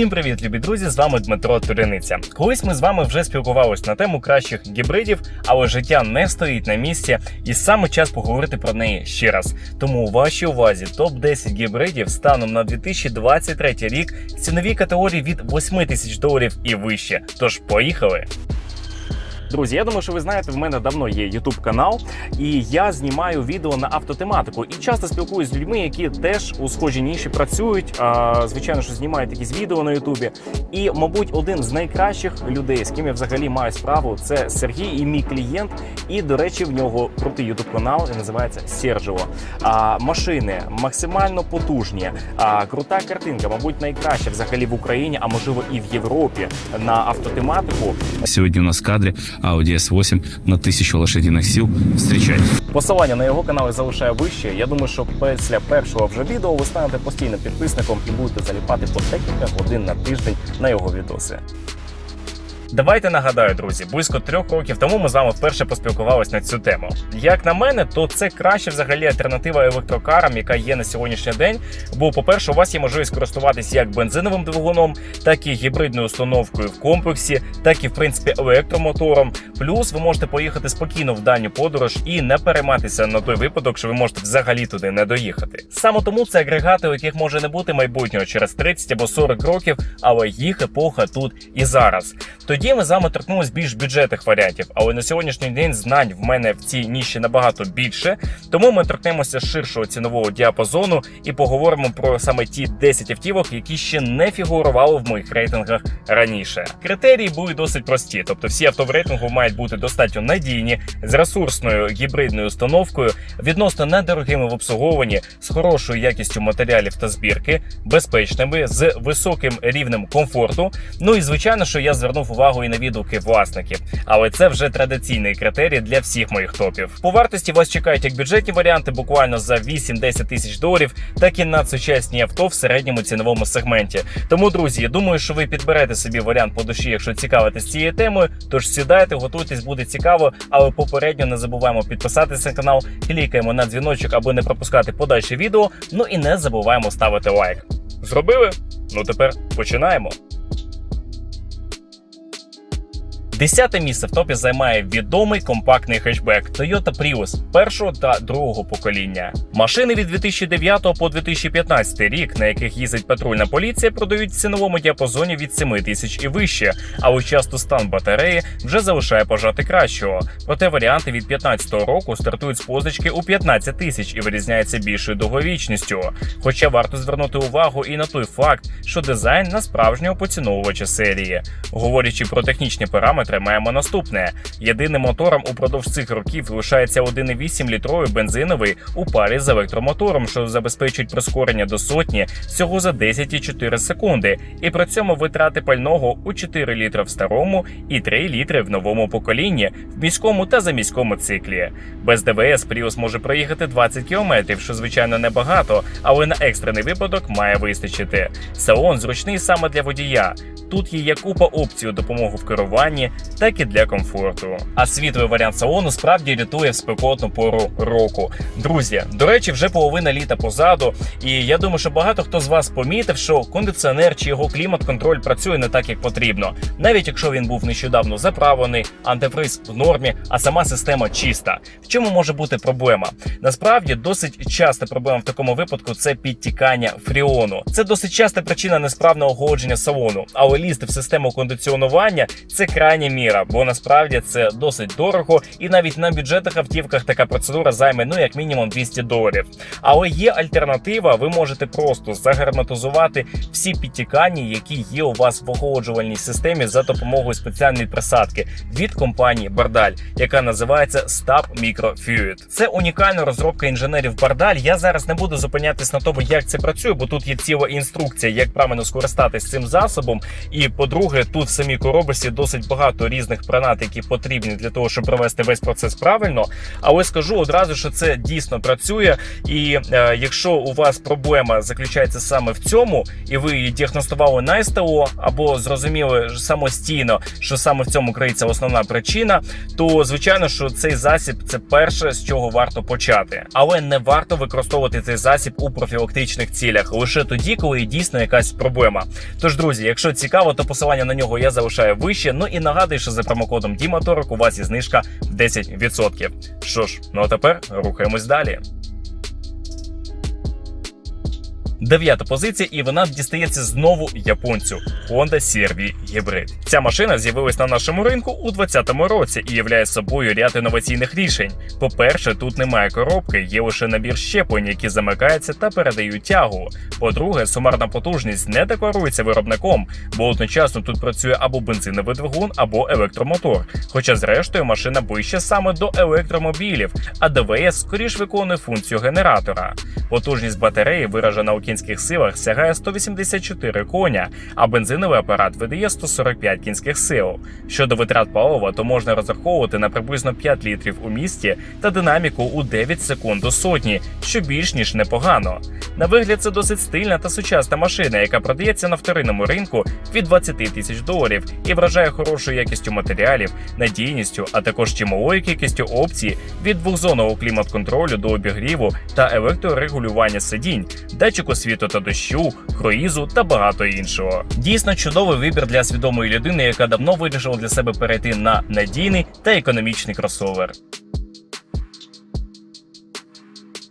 Усім привіт, любі друзі! З вами Дмитро Туриниця. Колись ми з вами вже спілкувалися на тему кращих гібридів, але життя не стоїть на місці, і саме час поговорити про неї ще раз. Тому у вашій увазі топ 10 гібридів станом на 2023 рік цінові категорії від 8 тисяч доларів і вище. Тож поїхали! Друзі, я думаю, що ви знаєте, в мене давно є YouTube канал, і я знімаю відео на автотематику. І часто спілкуюся з людьми, які теж у схожій ніші працюють. А, звичайно, що знімають якісь відео на Ютубі. І, мабуть, один з найкращих людей, з ким я взагалі маю справу, це Сергій і мій клієнт. І, до речі, в нього крутий YouTube канал і називається Серджево. А, машини максимально потужні. А, крута картинка, мабуть, найкраща взагалі в Україні, а можливо і в Європі на автотематику. Сегодня у нас в кадре Audi S8 на 1000 лошадиных сил. Встречайте. Посилання на його канали залишаю вище. Я думаю, що після першого вже відео ви станете постійним підписником і будете заліпати по декілька годин на тиждень на його відоси. Давайте нагадаю, друзі, близько трьох років тому ми з вами вперше поспілкувалися на цю тему. Як на мене, то це краще взагалі альтернатива електрокарам, яка є на сьогоднішній день. Бо, по-перше, у вас є можливість користуватися як бензиновим двигуном, так і гібридною установкою в комплексі, так і в принципі електромотором. Плюс ви можете поїхати спокійно в дальню подорож і не перейматися на той випадок, що ви можете взагалі туди не доїхати. Саме тому це агрегати, у яких може не бути майбутнього через 30 або 40 років, але їх епоха тут і зараз. Тоді ми з вами торкнулися більш бюджетних варіантів, але на сьогоднішній день знань в мене в цій ніші набагато більше. Тому ми торкнемося ширшого цінового діапазону і поговоримо про саме ті 10 автівок, які ще не фігурували в моїх рейтингах раніше. Критерії були досить прості, тобто всі авто в рейтингу мають бути достатньо надійні, з ресурсною гібридною установкою, відносно недорогими в обслуговуванні, з хорошою якістю матеріалів та збірки, безпечними, з високим рівнем комфорту. Ну і звичайно, що я звернув увагу і на відгуки власників, але це вже традиційний критерій для всіх моїх топів. По вартості вас чекають як бюджетні варіанти, буквально за 8-10 тисяч доларів, так і надсучасні авто в середньому ціновому сегменті. Тому, друзі, я думаю, що ви підберете собі варіант по душі, якщо цікавитесь цією темою. Тож сідайте, готуйтесь, буде цікаво. Але попередньо не забуваємо підписатися на канал, клікаємо на дзвіночок, аби не пропускати подальше відео. Ну і не забуваємо ставити лайк. Зробили? Ну тепер починаємо. Десяте місце в топі займає відомий компактний хетчбек Toyota Prius першого та другого покоління. Машини від 2009 по 2015 рік, на яких їздить патрульна поліція, продають в ціновому діапазоні від 7 тисяч і вище. Але часто стан батареї вже залишає бажати кращого. Проте варіанти від 2015 року стартують з позначки у 15 тисяч і вирізняються більшою довговічністю. Хоча варто звернути увагу і на той факт, що дизайн на справжнього поціновувача серії. Говорячи про технічні параметри, маємо наступне: єдиним мотором упродовж цих років лишається 1,8 літровий бензиновий у парі з електромотором, що забезпечують прискорення до сотні всього за 10,4 секунди, і при цьому витрати пального у 4 літри в старому і 3 літри в новому поколінні в міському та заміському циклі. Без ДВС Prius може проїхати 20 км, що звичайно небагато, але на екстрений випадок має вистачити. Салон зручний саме для водія. Тут є купа опцій у допомогу в керуванні, так і для комфорту. А світлий варіант салону справді рятує в спекотну пору року. Друзі, до речі, вже половина літа позаду, і я думаю, що багато хто з вас помітив, що кондиціонер чи його клімат-контроль працює не так, як потрібно, навіть якщо він був нещодавно заправлений, антифриз в нормі, а сама система чиста. В чому може бути проблема? Насправді досить часта проблема в такому випадку це підтікання фріону. Це досить часта причина несправного охолодження салону, але лізти в систему кондиціонування це крайня міра, бо насправді це досить дорого, і навіть на бюджетних автівках така процедура займе ну як мінімум 200 доларів. Але є альтернатива. Ви можете просто загарматизувати всі підтікання, які є у вас в охолоджувальній системі за допомогою спеціальної присадки від компанії Бардаль, яка називається Stab Micro Fluid. Це унікальна розробка інженерів Бардаль. Я зараз не буду зупинятись на тому, як це працює, бо тут є ціла інструкція, як правильно скористатись цим засобом. І по-друге, тут в самій коробці досить багато різних гранат, які потрібні для того, щоб провести весь процес правильно. Але скажу одразу, що це дійсно працює. І е, якщо у вас проблема заключається саме в цьому, і ви її діагностували на або зрозуміли самостійно, що саме в цьому криється основна причина, то звичайно, що цей засіб це перше, з чого варто почати. Але не варто використовувати цей засіб у профілактичних цілях лише тоді, коли дійсно якась проблема. Тож, друзі, якщо цікаво, то посилання на нього я залишаю вище. Ну і нагадую, що за промокодом Діма Торок у вас є знижка 10%. Що ж, ну а тепер рухаємось далі. Дев'ята позиція, і вона дістається знову японцю Honda CR-V. Ця машина з'явилась на нашому ринку у 2020 році і являє собою ряд інноваційних рішень. По-перше, тут немає коробки, є лише набір щеплень, які замикаються та передають тягу. По-друге, сумарна потужність не декларується виробником, бо одночасно тут працює або бензиновий двигун, або електромотор. Хоча, зрештою, машина ближче саме до електромобілів, а ДВС скоріш виконує функцію генератора. Потужність батареї, виражена у кінських силах, сягає 184 коня, а бензиновий апарат видає 145 кінських сил. Щодо витрат палива, то можна розраховувати на приблизно 5 літрів у місті та динаміку у 9 секунд до сотні, що більш ніж непогано. На вигляд це досить стильна та сучасна машина, яка продається на вторинному ринку від 20 тисяч доларів і вражає хорошою якістю матеріалів, надійністю, а також чималою кількістю опцій від двохзонного клімат-контролю до обігріву та електрорегулювання сидінь, датчику світу та дощу, круїзу та багато іншого. Дійсно чудовий вибір для свідомої людини, яка давно вирішила для себе перейти на надійний та економічний кросовер.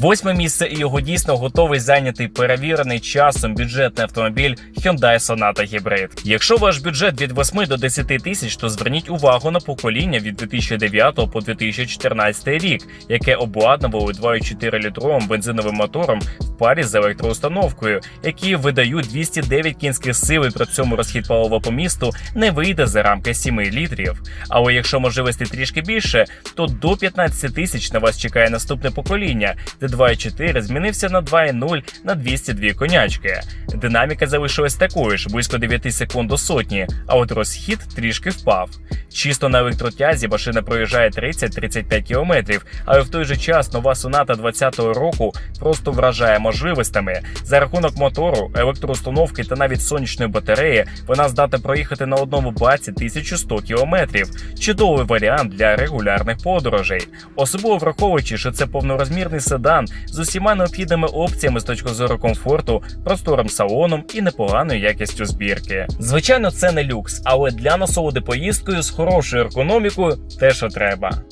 Восьме місце і його дійсно готовий зайняти перевірений часом бюджетний автомобіль Hyundai Sonata Hybrid. Якщо ваш бюджет від 8 до 10 тисяч, то зверніть увагу на покоління від 2009 по 2014 рік, яке обладнували 2,4 літровим бензиновим мотором в парі з електроустановкою, які видають 209 кінських сил і при цьому розхід палива по місту не вийде за рамки 7 літрів. Але якщо можливості трішки більше, то до 15 тисяч на вас чекає наступне покоління, де 2.4 змінився на 2.0 на 202 конячки. Динаміка залишилась такою ж близько 9 секунд до сотні, а от розхід трішки впав. Чисто на електротязі машина проїжджає 30-35 км, але в той же час нова соната 2020 року просто вражає можливостями. За рахунок мотору, електроустановки та навіть сонячної батареї вона здатна проїхати на одному баці 1100 км. Чудовий варіант для регулярних подорожей, особливо враховуючи, що це повнорозмірний седан з усіма необхідними опціями з точки зору комфорту, просторим салоном і непоганою якістю збірки. Звичайно, це не люкс, але для насолоди поїздкою з хорошою економікою те, що треба.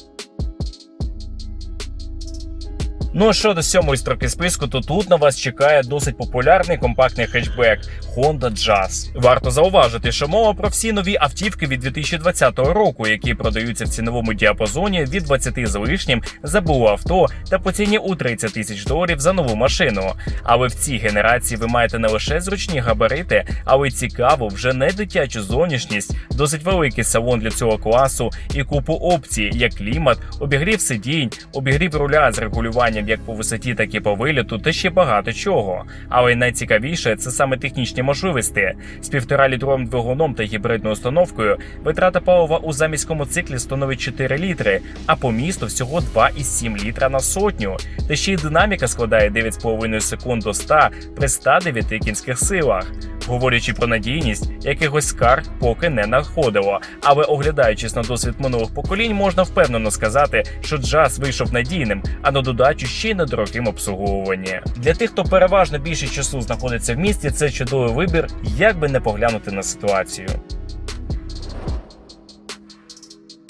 Ну а щодо сьомої строки списку, то тут на вас чекає досить популярний компактний хетчбек Honda Jazz. Варто зауважити, що мова про всі нові автівки від 2020 року, які продаються в ціновому діапазоні від 20 з лишнім за БУ авто та по ціні у 30 тисяч доларів за нову машину. Але в цій генерації ви маєте не лише зручні габарити, але й цікаву, вже не дитячу зовнішність, досить великий салон для цього класу і купу опцій, як клімат, обігрів сидінь, обігрів руля з регулюванням як по висоті, так і по виліту, та ще багато чого. Але найцікавіше це саме технічні можливості. З півтора літровим двигуном та гібридною установкою витрата палива у заміському циклі становить 4 літри, а по місту всього 2,7 літра на сотню. Та ще й динаміка складає 9,5 секунд до 100 при 109 кінських силах. Говорячи про надійність, якихось скарг поки не надходило. Але оглядаючись на досвід минулих поколінь, можна впевнено сказати, що джаз вийшов надійним, а на додачу ще й недорогим обслуговуванні. Для тих, хто переважно більше часу знаходиться в місті, це чудовий вибір, як би не поглянути на ситуацію.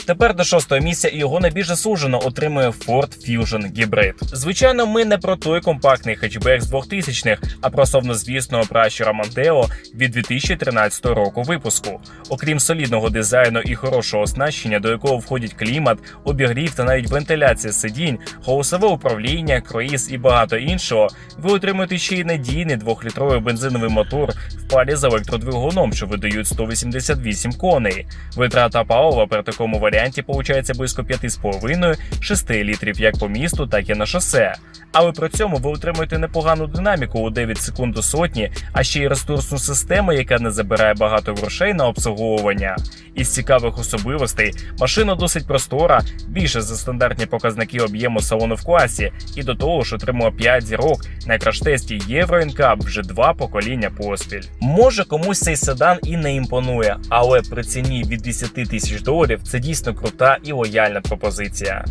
Тепер до шостого місця і його найбільш заслужено отримує Ford Fusion Hybrid. Звичайно, ми не про той компактний хетчбек з 2000-х, а про совнозвісного пращура Monteo від 2013 року випуску. Окрім солідного дизайну і хорошого оснащення, до якого входять клімат, обігрів та навіть вентиляція сидінь, голосове управління, круїз і багато іншого, ви отримуєте ще й надійний двохлітровий бензиновий мотор в парі з електродвигуном, що видають 188 коней. Витрата палива при такому варіанті варіанті получається близько 5,5-6 літрів як по місту, так і на шосе. Але при цьому ви отримуєте непогану динаміку у 9 секунд до сотні, а ще й ресурсну систему, яка не забирає багато грошей на обслуговування. Із цікавих особливостей машина досить простора, більше за стандартні показники об'єму салону в класі, і до того ж отримує 5 зірок на краш-тесті Євро NCAP вже два покоління поспіль. Може комусь цей седан і не імпонує, але при ціні від 10 тисяч доларів це дійсно крута і лояльна пропозиція.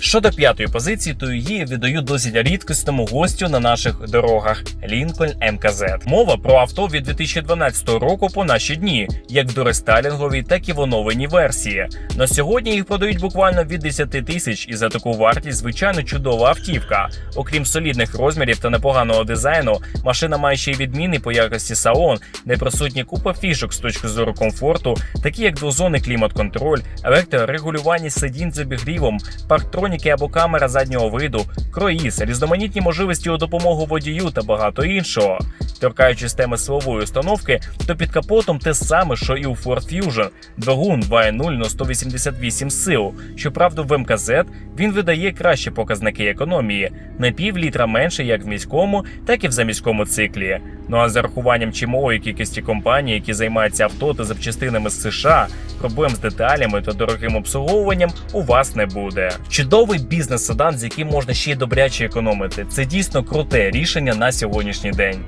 Щодо п'ятої позиції, то її віддаю досить рідкісному гостю на наших дорогах Lincoln МКЗ. Мова про авто від 2012 року по наші дні, як в дорестайлінговій, так і в оновленій версії. На сьогодні їх продають буквально від 10 тисяч, і за таку вартість звичайно чудова автівка. Окрім солідних розмірів та непоганого дизайну, машина має ще й відмінний по якості салон, де присутні купа фішок з точки зору комфорту, такі як двозонний клімат-контроль, електрорегулювання сидінь з обігрівом, парктроніки або камера заднього виду, круїз, різноманітні можливості у допомогу водію та багато іншого. Торкаючись теми силової установки, то під капотом те саме, що і у Ford Fusion. Двигун 2.0 на 188 сил. Щоправда, в МКЗ він видає кращі показники економії на пів літра менше як в міському, так і в заміському циклі. Ну а за рахуванням чималої кількості компаній, які займаються авто та запчастинами з США, проблем з деталями та дорогим обслуговуванням у вас не буде. Чудовий бізнес-седан, з яким можна ще й добряче економити. Це дійсно круте рішення на сьогоднішній день.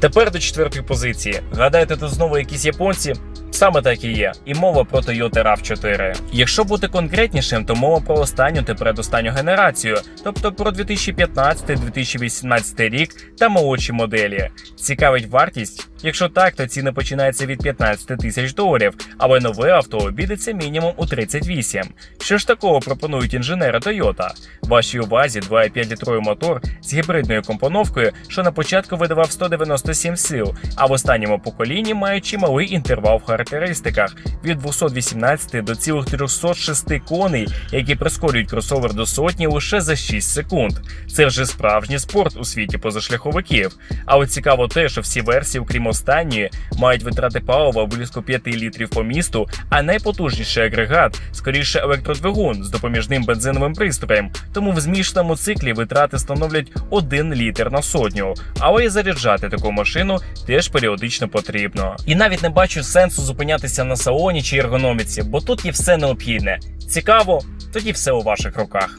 Тепер до четвертої позиції. Гадаєте, тут знову якісь японці? Саме так і є, і мова про Toyota RAV4. Якщо бути конкретнішим, то мова про останню та передостанню генерацію, тобто про 2015-2018 рік та молодші моделі. Цікавить вартість? Якщо так, то ціни починаються від 15 тисяч доларів, але нове авто обійдеться мінімум у 38. Що ж такого пропонують інженери Toyota? Вашій увазі 2,5 літровий мотор з гібридною компоновкою, що на початку видавав 197 сил, а в останньому поколінні має чималий інтервал в характеристиках від 218 до цілих 306 коней, які прискорюють кросовер до сотні лише за 6 секунд. Це вже справжній спорт у світі позашляховиків. Але цікаво те, що всі версії, окрім останньої, мають витрати палива близько 5 літрів по місту, а найпотужніший агрегат скоріше електродвигун з допоміжним бензиновим пристроєм. Тому в змішаному циклі витрати становлять 1 літр на сотню. Але і заряджати таку машину теж періодично потрібно. І навіть не бачу сенсу зупинятися на салоні чи ергономіці, бо тут є все необхідне. Цікаво, тоді все у ваших руках.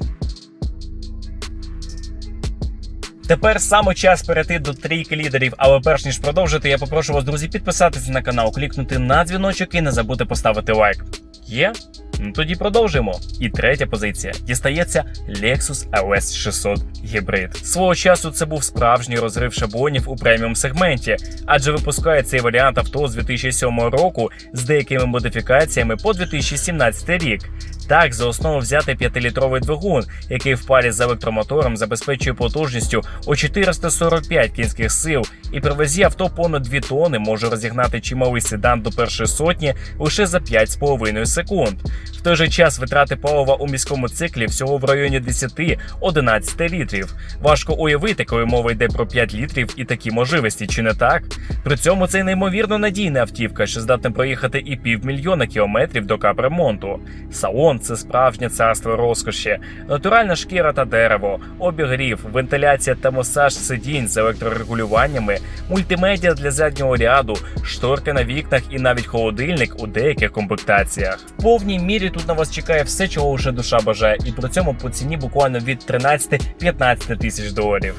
Тепер саме час перейти до трійки лідерів. Але перш ніж продовжити, я попрошу вас, друзі, підписатися на канал, клікнути на дзвіночок і не забути поставити лайк. Є? Ну тоді продовжимо. І третя позиція дістається Lexus LS 600 Hybrid. Свого часу це був справжній розрив шаблонів у преміум сегменті, адже випускає цей варіант авто з 2007 року з деякими модифікаціями по 2017 рік. Так, за основу взяти 5-літровий двигун, який в парі з електромотором забезпечує потужністю у 445 кінських сил, і при вазі авто понад 2 тони може розігнати чималий седан до першої сотні лише за 5,5 секунд. В той же час витрати палива у міському циклі всього в районі 10-11 літрів. Важко уявити, коли мова йде про 5 літрів і такі можливості, чи не так? При цьому це неймовірно надійна автівка, що здатна проїхати і півмільйона кілометрів до капремонту. Салон це справжнє царство розкоші, натуральна шкіра та дерево, обігрів, вентиляція та масаж сидінь з електрорегулюваннями, мультимедіа для заднього ряду, шторки на вікнах і навіть холодильник у деяких комплектаціях. В повній мірі тут на вас чекає все, чого лише душа бажає, і при цьому по ціні буквально від 13-15 тисяч доларів.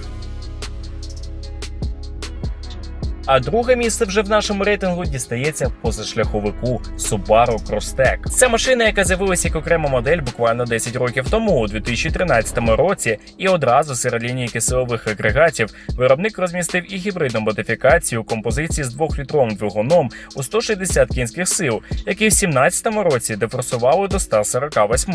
А друге місце вже в нашому рейтингу дістається позашляховику Subaru Crosstech. Це машина, яка з'явилася як окрема модель буквально 10 років тому, у 2013 році, і одразу серед лінійки силових агрегатів виробник розмістив і гібридну модифікацію композиції з 2-літровим двигуном у 160 кінських сил, який в 2017 році дефорсували до 148.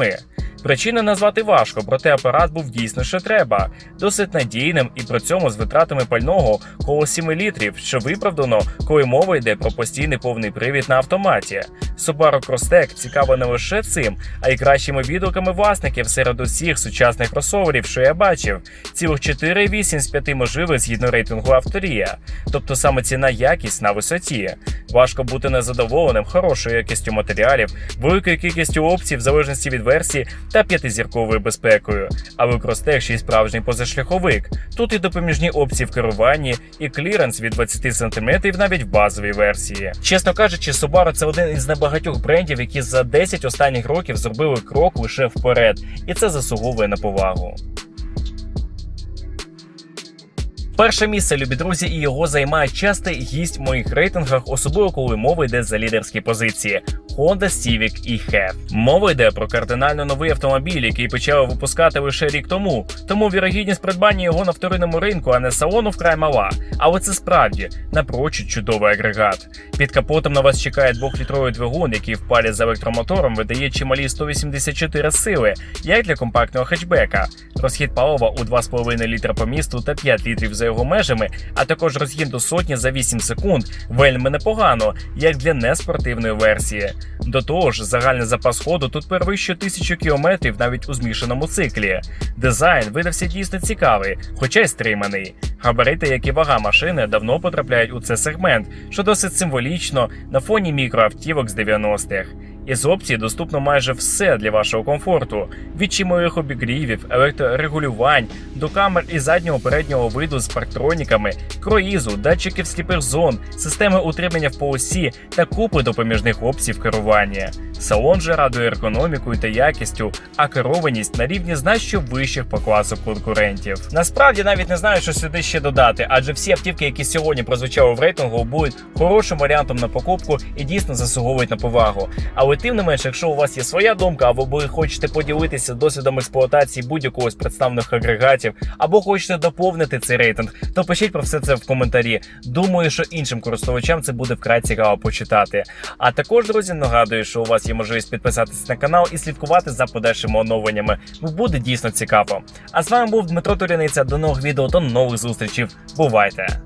Причини назвати важко, проте апарат був дійсно що треба, досить надійним і при цьому з витратами пального коло 7 літрів, що виправдано, коли мова йде про постійний повний привід на автоматі. Subaru Crosstech цікава не лише цим, а й кращими відгуками власників серед усіх сучасних кросоверів, що я бачив. Цілих 4,8 з 5 можливих згідно рейтингу авторія. Тобто саме ціна якість на висоті. Важко бути незадоволеним хорошою якістю матеріалів, великою кількістю опцій в залежності від версії та п'ятизірковою безпекою. Але Crosstech ще й справжній позашляховик. Тут і допоміжні опції в керуванні, і кліренс від 20 см навіть в базовій версії. Чесно кажучи, Subaru це один із небагатьох брендів, які за 10 останніх років зробили крок лише вперед, і це заслуговує на повагу. Перше місце, любі друзі, і його займає частий гість в моїх рейтингах, особливо коли мова йде за лідерські позиції. Honda Civic і HEV. Мова йде про кардинально новий автомобіль, який почали випускати лише рік тому. Тому вірогідність придбання його на вторинному ринку, а не салону вкрай мала. Але це справді напрочуд чудовий агрегат. Під капотом на вас чекає двохлітровий двигун, який в парі з електромотором видає чималі 184 сили, як для компактного хетчбека. Розхід палива у 2,5 літра по місту та 5 літрів за його межами, а також розгін до сотні за 8 секунд вельми непогано, як для неспортивної версії. До того ж, загальний запас ходу тут перевищує тисячу кілометрів навіть у змішаному циклі. Дизайн видався дійсно цікавий, хоча й стриманий. Габарити, як і вага машини, давно потрапляють у цей сегмент, що досить символічно на фоні мікроавтівок з 90-х. Із опцій доступно майже все для вашого комфорту: від чимових обігрівів, електрорегулювань до камер і заднього переднього виду з парктроніками, круїзу, датчиків сліпих зон, системи утримання в полосі та купи допоміжних опцій в керуванні. Салон же радує ергономікою та якістю, а керованість на рівні значно вищих по класу конкурентів. Насправді навіть не знаю, що сюди ще додати, адже всі автівки, які сьогодні прозвучали в рейтингу, будуть хорошим варіантом на покупку і дійсно заслуговують на повагу. Але тим не менш, якщо у вас є своя думка, або ви хочете поділитися досвідом експлуатації будь-якого з представлених агрегатів, або хочете доповнити цей рейтинг, то пишіть про все це в коментарі. Думаю, що іншим користувачам це буде вкрай цікаво почитати. А також, друзі, нагадую, що у вас є можливість підписатися на канал і слідкувати за подальшими оновленнями. Бо буде дійсно цікаво. А з вами був Дмитро Туряниця. До нових відео, до нових зустрічей. Бувайте!